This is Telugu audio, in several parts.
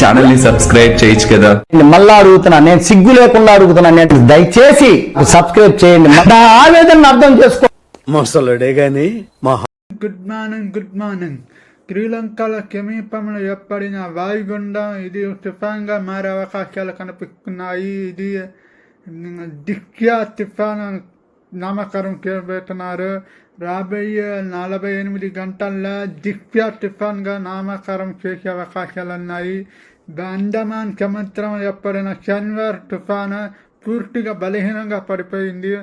ఛానల్ని సబ్స్క్రైబ్ చేయొచ్చు కదా. మళ్ళా అడుగుతున్నా నేను సిగ్గు లేకుండా అడుగుతున్నాను నేను దయచేసి సబ్స్క్రైబ్ చేయండి. నా ఆవేదన అర్థం చేసుకో మొసలుడే గాని మా గుడ్ మార్నింగ్ గుడ్ మార్నింగ్ శ్రీలంకల సమీపంలో ఏర్పడిన వాయుగుండం ఇది తుఫాన్గా మారే అవకాశాలు కనిపిస్తున్నాయి. ఇది దిక్యా తుఫాన్ అని నామకరణం చేయబోతున్నారు రాబోయే నలభై ఎనిమిది గంటల్లో దివ్య టిఫాన్గా నామకరణం చేసే అవకాశాలు ఉన్నాయి అండమాన్ సముద్రం ఏర్పడిన షన్వర్ తుఫాను పూర్తిగా బలహీనంగా పడిపోయింది.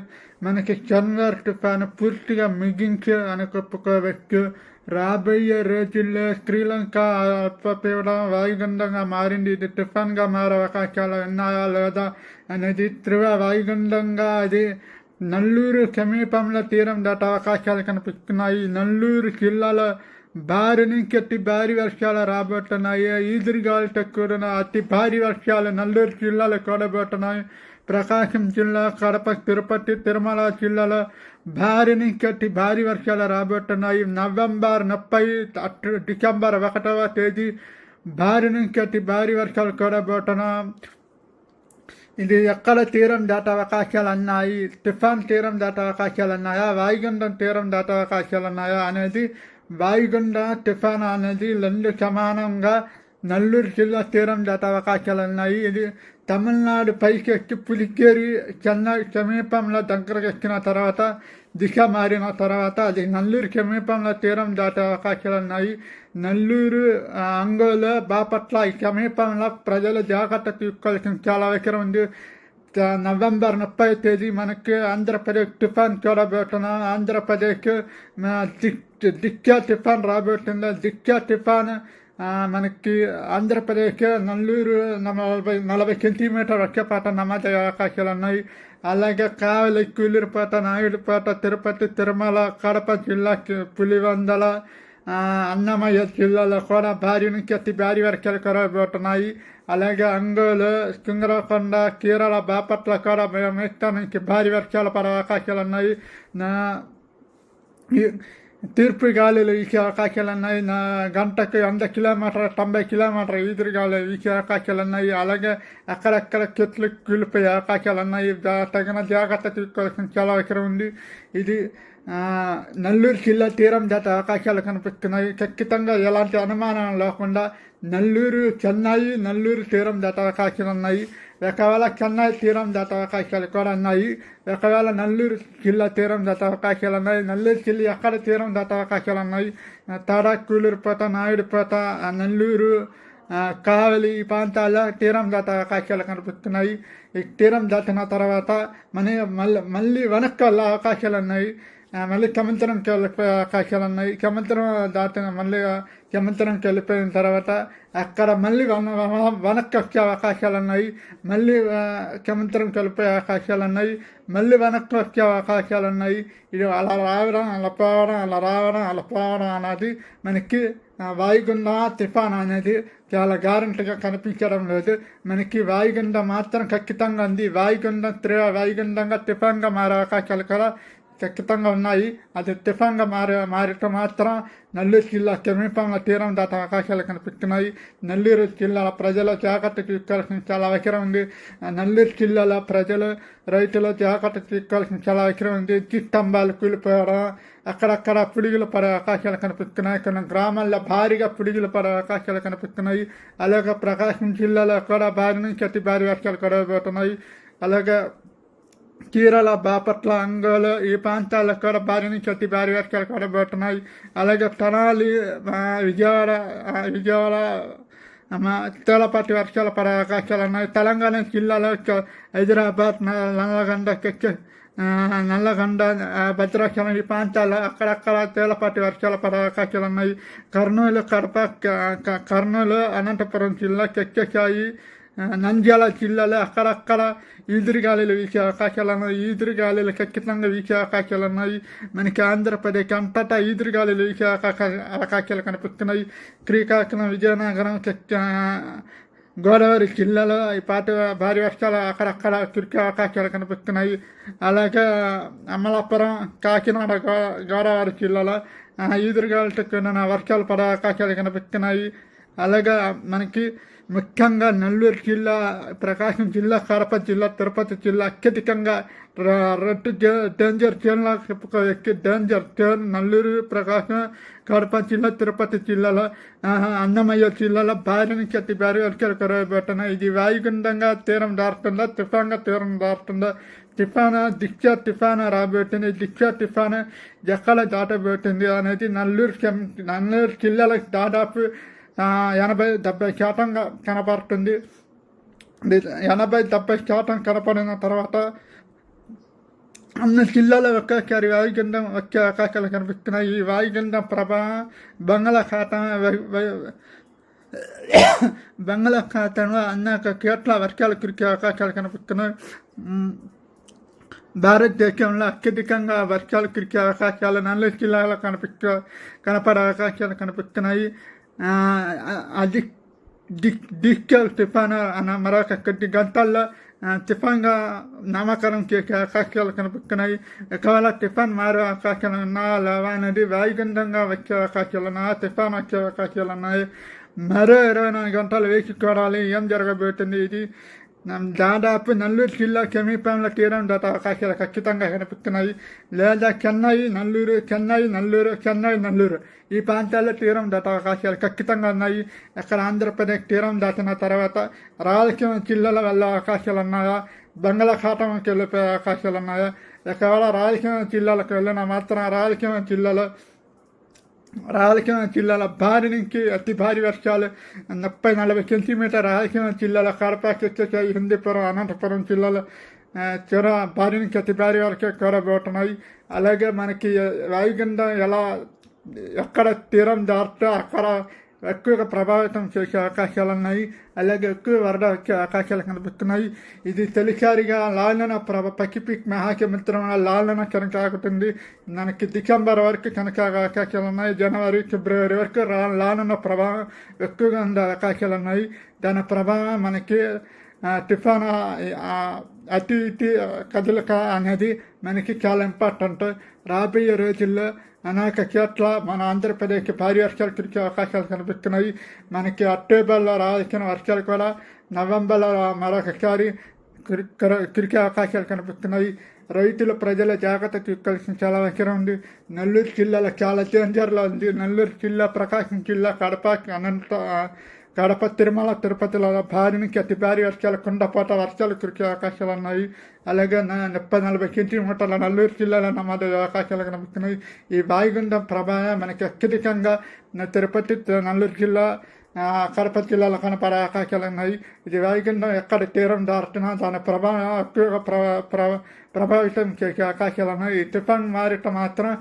మనకి షన్వర్ తుఫాను పూర్తిగా ముగించి అనుకొప్పుకోవచ్చు రాబోయే రోజుల్లో శ్రీలంక అల్పపీడనం వాయుగుండంగా మారింది. ఇది తుఫాన్గా మారే అవకాశాలు ఉన్నాయా లేదా అనేది త్రివ వాయుగుండంగా అది నల్లూరు సమీపంలో తీరం దాట అవకాశాలు కనిపిస్తున్నాయి. నల్లూరు జిల్లాలో భారీ నుంచి అతి భారీ వర్షాలు రాబోతున్నాయి. ఈదురుగాలితో కూడిన అతి భారీ వర్షాలు నల్లూరు జిల్లాలో కూడబోతున్నాయి. ప్రకాశం జిల్లా కడప తిరుపతి తిరుమల జిల్లాలో భారీ నుంచి అతి భారీ వర్షాలు రాబోతున్నాయి. నవంబర్ ముప్పై అటు డిసెంబర్ ఒకటవ తేదీ భారీ నుంచి అతి భారీ వర్షాలు కూడబోతున్నాం ఇది ఎక్కడ తీరం దాటే అవకాశాలు ఉన్నాయి తుఫాన్ తీరం దాటే అవకాశాలు ఉన్నాయా వాయుగుండం తీరం దాటే అవకాశాలు ఉన్నాయా అనేది వాయుగుండ తుఫాన్ అనేది రెండు సమానంగా నల్లూరు జిల్లా తీరం దాటే అవకాశాలు ఉన్నాయి ఇది తమిళనాడు పైకి ఎక్కి పులికేరి చెన్నై సమీపంలో దగ్గరకు ఎక్కిన తర్వాత దిశ మారిన తర్వాత అది నల్లూరు సమీపంలో తీరం దాటే అవకాశాలు ఉన్నాయి నల్లూరు అంగోలు బాపట్ల ఈ సమీపంలో ప్రజలు జాగ్రత్త తీసుకోవాల్సిన చాలా అవసరం ఉంది నవంబర్ ముప్పై తేదీ మనకి ఆంధ్రప్రదేశ్ తుఫాన్ చూడబోతున్నాం ఆంధ్రప్రదేశ్ దిక్ దిక్యా తుఫాన్ రాబోతుంది దిక్యా తుఫాన్ మనకి ఆంధ్రప్రదేశ్ నల్లూరు నలభై నలభై సెంటీమీటర్ వర్షపాతం నమాజ అవకాశాలు ఉన్నాయి అలాగే కావలి కూలిరిపేట నాయుడుపేట తిరుపతి తిరుమల కడప జిల్లా పులివందల అన్నమయ్య జిల్లాలో కూడా భారీ నుంచి అతి భారీ వర్షాలు కురవబోతున్నాయి అలాగే అంగోలు సింగరకొండ కేరళ బాపట్ల కూడా మిగతా నుంచి భారీ వర్షాలు పడే అవకాశాలు ఉన్నాయి తీర్పు గాలులు వీసే అవకాశాలు ఉన్నాయి నా గంటకు వంద కిలోమీటర్ తొంభై కిలోమీటర్ ఈదురు గాలి వీసే అవకాశాలు ఉన్నాయి అలాగే అక్కడక్కడ చెట్లు కూలిపోయి అవకాశాలు ఉన్నాయి దా- తగిన జాగ్రత్త తీసుకోవాల్సిన చాలా అవసరం ఉంది ఇది నల్లూరు జిల్లా తీరం దాటే అవకాశాలు కనిపిస్తున్నాయి ఖచ్చితంగా ఎలాంటి అనుమానం లేకుండా నల్లూరు చెన్నై నల్లూరు తీరం దాటే అవకాశాలు ఉన్నాయి ఒకవేళ చెన్నై తీరం దాటే అవకాశాలు కూడా ఉన్నాయి ఒకవేళ నల్లూరు జిల్లా తీరం దాటే అవకాశాలు ఉన్నాయి నల్లూరు జిల్లా ఎక్కడ తీరం దాటే అవకాశాలు ఉన్నాయి తడ కూలూరుపేట నాయుడుపేట ఆ నెల్లూరు కావలి ఈ ప్రాంతాల్లో తీరం దాటే అవకాశాలు కనిపిస్తున్నాయి ఈ తీరం దాటిన తర్వాత మన మళ్ళీ మళ్ళీ వెనక్కి వెళ్ళే అవకాశాలు ఉన్నాయి. మళ్ళీ కమంతరంకి వెళ్ళిపోయే అవకాశాలు ఉన్నాయి సముద్రం దాటిన మళ్ళీ కమంతరంకి వెళ్ళిపోయిన తర్వాత అక్కడ మళ్ళీ వన వెనక్కి వచ్చే అవకాశాలు ఉన్నాయి మళ్ళీ కమంతరంకి వెళ్ళిపోయే అవకాశాలు ఉన్నాయి మళ్ళీ వెనక్కి వచ్చే అవకాశాలు ఉన్నాయి ఇది అలా రావడం అలా పోవడం అలా రావడం అలా పోవడం అనేది మనకి వాయుగుండ తుఫాన్ అనేది చాలా గ్యారంటీగా కనిపించడం లేదు. మనకి వాయుగుండ మాత్రం ఖచ్చితంగా ఉంది. వాయుగుండం త్రి వాయుగుండంగా తుఫాన్గా మారే అవకాశాలు కూడా ఖచ్చితంగా ఉన్నాయి. అది తుఫాన్గా మారే మారటం మాత్రం నెల్లూరు జిల్లా సమీపంలో తీరం దాట అవకాశాలు కనిపిస్తున్నాయి. నెల్లూరు జిల్లాల ప్రజల జాగ్రత్త తీసుకోవాల్సిన చాలా అవసరం ఉంది. నెల్లూరు జిల్లాల ప్రజలు రైతులు జాగ్రత్త తీసుకోవాల్సిన చాలా అవసరం ఉంది. స్తంభాలు కూలిపోవడం అక్కడక్కడ పిడుగులు పడే అవకాశాలు కనిపిస్తున్నాయి. కొన్ని గ్రామాల్లో భారీగా పిడుగులు పడే అవకాశాలు కనిపిస్తున్నాయి. అలాగే ప్రకాశం జిల్లాలో కూడా భారీ నుంచి అతి భారీ వర్షాలు కురవబోతున్నాయి. అలాగే కేరళ బాపట్ల అంగోలు ఈ ప్రాంతాల్లో కూడా భారీ నుంచి అతి భారీ వర్షాలు పడబోతున్నాయి. అలాగే తెనాలి విజయవాడ విజయవాడ తేలపాటి వర్షాలు పడే అవకాశాలు ఉన్నాయి. తెలంగాణ జిల్లాలో చ- హైదరాబాద్ నల్లగొండ నల్లగొండ భద్రాచలం ఈ ప్రాంతాల్లో అక్కడక్కడ తేలపాటి వర్షాలు పడే అవకాశాలు ఉన్నాయి. కర్నూలు కడప కర్నూలు అనంతపురం జిల్లా చెక్కసాయి నంద్యాల జిల్లాలో అక్కడక్కడ ఈదురుగాలులు వీసే అవకాశాలు ఉన్నాయి ఈదురుగాలులు ఖచ్చితంగా వీచే అవకాశాలు ఉన్నాయి మనకి ఆంధ్రప్రదేశ్ అంతటా ఈదురుగాలులు వీచే అవకాశాలు కనిపిస్తున్నాయి శ్రీకాకుళం విజయనగరం గోదావరి జిల్లాలో ఈ పాట భారీ వర్షాలు అక్కడక్కడ కురికే అవకాశాలు కనిపిస్తున్నాయి అలాగే అమలాపురం కాకినాడ గో గోదావరి జిల్లాలో ఆ, ఈదురుగాలతో కూడిన వర్షాలు పడే అవకాశాలు కనిపిస్తున్నాయి అలాగే మనకి ముఖ్యంగా నెల్లూరు జిల్లా ప్రకాశం జిల్లా కడప జిల్లా తిరుపతి జిల్లా అత్యధికంగా రెడ్ డేంజర్ జిల్లా చెప్పుకోవచ్చు డేంజర్ జోన్ నెల్లూరు ప్రకాశం కడప జిల్లా తిరుపతి జిల్లాలో అన్నమయ్య జిల్లాలో భారీ నుంచి అతి భారీ వర్షాలు కురవబెట్టిన ఇది వాయుగుండంగా తీరం దాటుతుందా? తుఫాన్గా తీరం దాటుతుందా? తుఫాను దిక్ష తుఫాను రాబోతుంది. దిక్ష తుఫాను ఎక్కడ దాటబోతుంది అనేది నెల్లూరు నల్లూరు నెల్లూరు జిల్లాలకు దాదాపు ఎనభై డెబ్బై శాతంగా కనపడుతుంది ఎనభై డెబ్బై శాతం కనపడిన తర్వాత అన్ని జిల్లాలో ఒకేసారి వాయుగంధం వచ్చే అవకాశాలు కనిపిస్తున్నాయి. ఈ వాయుగంధం ప్రభావం బంగాళాఖాతం బంగాళాఖాతంలో అనేక చోట్ల వర్షాలు కురికే అవకాశాలు కనిపిస్తున్నాయి. భారతదేశంలో అత్యధికంగా వర్షాలు కురికే అవకాశాలు నెల్లూరు జిల్లాలో కనిపిస్తూ కనపడే అవకాశాలు కనిపిస్తున్నాయి. డిజిటల్ టిఫాన్ అన్న మరొక కొద్ది గంటల్లో ఆ, నామకరణం చేసే అవకాశాలు కనిపిస్తున్నాయి ఒకవేళ తుఫాన్ మారే అవకాశాలు ఉన్నాయా లేవా అనేది వాయుగుండంగా వచ్చే అవకాశాలు ఉన్నాయా టిఫాన్ వచ్చే అవకాశాలు ఉన్నాయి. మరో ఇరవై నాలుగు గంటలు వేసి చూడాలి. ఏం జరగబోతుంది ఇది? దాదాపు నెల్లూరు జిల్లా సమీపంలో తీరం దాట అవకాశాలు ఖచ్చితంగా కనిపిస్తున్నాయి లేదా చెన్నై నెల్లూరు చెన్నై నెల్లూరు చెన్నై నెల్లూరు ఈ ప్రాంతాల్లో తీరం దాట అవకాశాలు ఖచ్చితంగా ఉన్నాయి అక్కడ ఆంధ్రప్రదేశ్ తీరం దాటిన తర్వాత రాయలసీమ జిల్లాలో వెళ్ళే అవకాశాలు ఉన్నాయా బంగాళాఖాతంకి వెళ్ళిపోయే అవకాశాలు ఉన్నాయా ఒకవేళ రాయలసీమ జిల్లాలకు వెళ్ళిన మాత్రం రాయలసీమ జిల్లాలో రాయలసీమ జిల్లాల భారీ నుంచి అతి భారీ వర్షాలు ముప్పై నలభై సెంటీమీటర్ రాయలసీమ జిల్లాల కడపకి వచ్చేసాయి హిందీపురం అనంతపురం జిల్లాలో ఆ, చొర భారీ నుంచి అతి భారీ వరకే కూరబోతున్నాయి. అలాగే మనకి వాయుగుండం ఎలా ఎక్కడ తీరం దాటుతో అక్కడ ఎక్కువగా ప్రభావితం చేసే అవకాశాలు ఉన్నాయి అలాగే ఎక్కువ వరద వచ్చే అవకాశాలు కనిపిస్తున్నాయి ఇది తొలిసారిగా లాలన ప్రభ పసిఫిక్ మహాసముద్రం లాలన కొనసాగుతుంది. మనకి డిసెంబర్ వరకు కొనసాగే అవకాశాలు ఉన్నాయి జనవరి ఫిబ్రవరి వరకు లాలన ప్రభావం ఎక్కువగా ఉండే అవకాశాలు ఉన్నాయి దాని ప్రభావం మనకి టిఫాన్ అటు ఇటు కదలిక అనేది మనకి చాలా ఇంపార్టెంట్ రాబోయే రోజుల్లో అనేక చోట్ల మన ఆంధ్రప్రదేశ్కి భారీ వర్షాలు కురిసే అవకాశాలు కనిపిస్తున్నాయి. మనకి అక్టోబర్లో రావాల్సిన వర్షాలు కూడా నవంబర్లో మరొకసారి కురికే అవకాశాలు కనిపిస్తున్నాయి. రైతులు ప్రజల జాగ్రత్త తీసుకోవాల్సిన చాలా అవసరం ఉంది. నెల్లూరు జిల్లాలో చాలా డేంజర్లో ఉంది. నెల్లూరు జిల్లా ప్రకాశం జిల్లా కడప అనంత కడప తిరుమల తిరుపతిలో భారీ నుంచి అతి భారీ వర్షాలు కుండపోట వర్షాలు కురికే అవకాశాలు ఉన్నాయి అలాగే ముప్పై నలభై సెంటీమీటర్ల నల్లూరు జిల్లాలో నమోదయ్యే అవకాశాలు కనిపిస్తున్నాయి ఈ వాయుగుండం ప్రభావం మనకి అత్యధికంగా తిరుపతి నల్లూరు జిల్లా కడప జిల్లాలో కనపడే అవకాశాలు ఉన్నాయి ఇది వాయుగుండం ఎక్కడ తీరం దాటుతున్నా దాని ప్రభావం ఎక్కువగా ప్ర ప్ర- ప్రభావితం చేసే అవకాశాలు ఉన్నాయి ఈ తుఫాన్ మారిట మాత్రం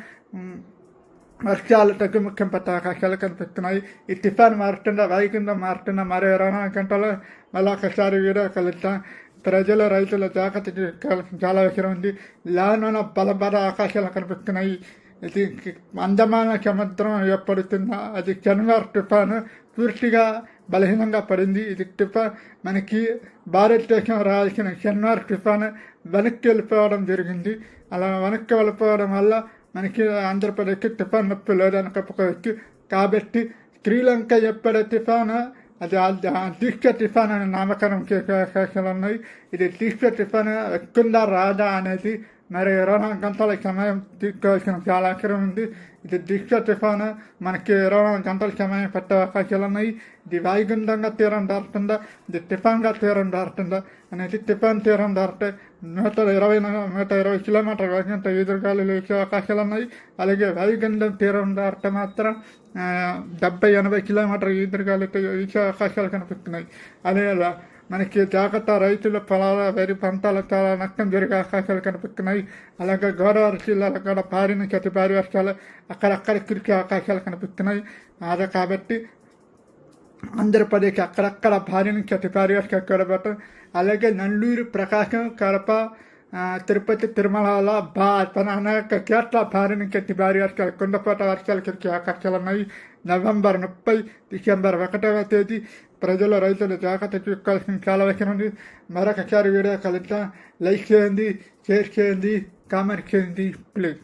వర్షాలు తగ్గుముఖం పట్టే అవకాశాలు కనిపిస్తున్నాయి ఈ తుఫాన్ మారుతున్న వైకుంఠం మారుతున్న మరో ఇరవై నాలుగు గంటలు మళ్ళీ ఒకసారి వీడియో కలుద్దాం ప్రజలు రైతుల జాగ్రత్త చాలా అవసరం ఉంది లానున బలబల ఆకాశాలు కనిపిస్తున్నాయి ఇది అందమాన సముద్రం ఏర్పడుతుందా అది శనివారం తుఫాను పూర్తిగా బలహీనంగా పడింది ఇది టిఫాన్ మనకి భారతదేశం రావాల్సిన శనివారం తుఫాను వెనక్కి వెళ్ళిపోవడం జరిగింది అలా వెనక్కి వెళ్ళిపోవడం వల్ల మనకి ఆంధ్రప్రదేశ్కి తుఫాన్ నొప్పి లేదని చెప్పుకోవచ్చు కాబట్టి శ్రీలంక ఎప్పుడ తుఫాను? అది దీక్ష తుఫాన్ అనే నామకరణం చేసే అవకాశాలు ఉన్నాయి. ఇది దీక్ష టిఫాన్ ఎక్కుందా రాదా అనేది మరి ఇరవై నాలుగు గంటల సమయం తీసుకోవాల్సిన చాలా అవసరం ఉంది ఇది దీక్ష తుఫాను మనకి ఇరవై నాలుగు గంటల సమయం పెట్టే అవకాశాలు ఉన్నాయి ఇది వాయుగుండంగా తీరం దారుతుందా ఇది తుఫాన్గా తీరం దారుతుందా అనేది తుఫాన్ తీరం దారితే నూట ఇరవై నూట ఇరవై కిలోమీటర్ వేగంతో ఎదురుగాలు వేసే అవకాశాలు ఉన్నాయి అలాగే వాయుగుండం తీరం దారితే మాత్రం డెబ్బై ఎనభై కిలోమీటర్ ఎదురుగాలితో వేసే అవకాశాలు కనిపిస్తున్నాయి అదే మనకి జాగ్రత్త రైతుల పొలాల వరి పంటలు చాలా నష్టం జరిగే అవకాశాలు కనిపిస్తున్నాయి. అలాగే గోదావరి జిల్లాలో కూడా భారీ నుంచి అతి భారీ వర్షాలు అక్కడక్కడ కురికే అవకాశాలు కనిపిస్తున్నాయి. అదే కాబట్టి ఆంధ్రప్రదేశ్ అక్కడక్కడ భారీ నుంచి అతి భారీ వర్షాలు కూడబెట్టడం అలాగే నెల్లూరు ప్రకాశం కడప తిరుపతి తిరుమలలో బా తన అనేక చోట్ల భారీ నుంచి అతి భారీ వర్షాలు కుండపోట వర్షాలు కురికే అవకాశాలు ఉన్నాయి. నవంబర్ ముప్పై డిసెంబర్ ఒకటవ తేదీ ప్రజలు రైతులు జాగ్రత్త చూసుకోవాల్సిన చాలా అవసరం ఉంది మరొకసారి వీడియో కలుద్దాం లైక్ చేయండి షేర్ చేయండి కామెంట్ చేయండి ప్లీజ్.